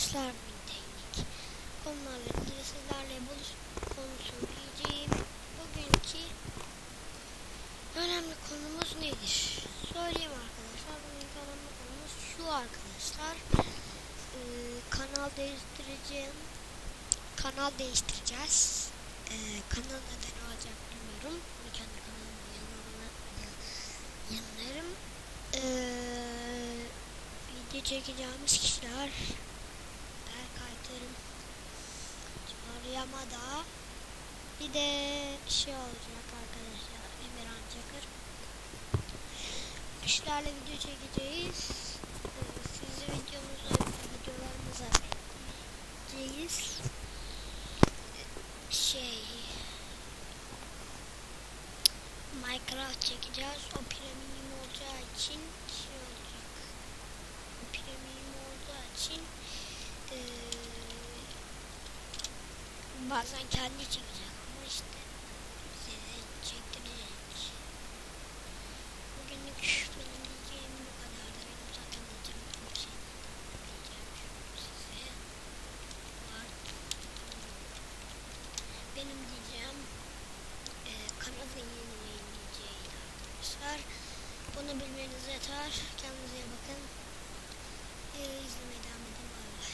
arkadaşlar bugün teknik konularla ilgili sizlerle buluş konuşacağım. Bugünkü önemli konumuz nedir? Söyleyeyim arkadaşlar. Bugünkü önemli konumuz şu arkadaşlar. Ee, kanal değiştireceğim. Kanal değiştireceğiz. Ee, kanal neden olacak bilmiyorum. Bunu kendi kanalımın yanına yanlarım. Ee, video çekeceğimiz kişiler Yamada bir de şey olacak arkadaşlar Emirhan Çakır. Kişilerle video çekeceğiz. Ee, sizi videomuza videolarımıza bekleyeceğiz şey Minecraft çekeceğiz. O premium olacağı için şey olacak premium olduğu için eee, bazen kendi çekecek ama işte size çektirecek. Bugünlük benim diyeceğim bu kadardı. Benim zaten diyeceğim çok şey diyeceğim size var. Benim diyeceğim eee kanalın yenileyin diyeceğim arkadaşlar. Bunu bilmeniz yeter. Kendinize iyi bakın.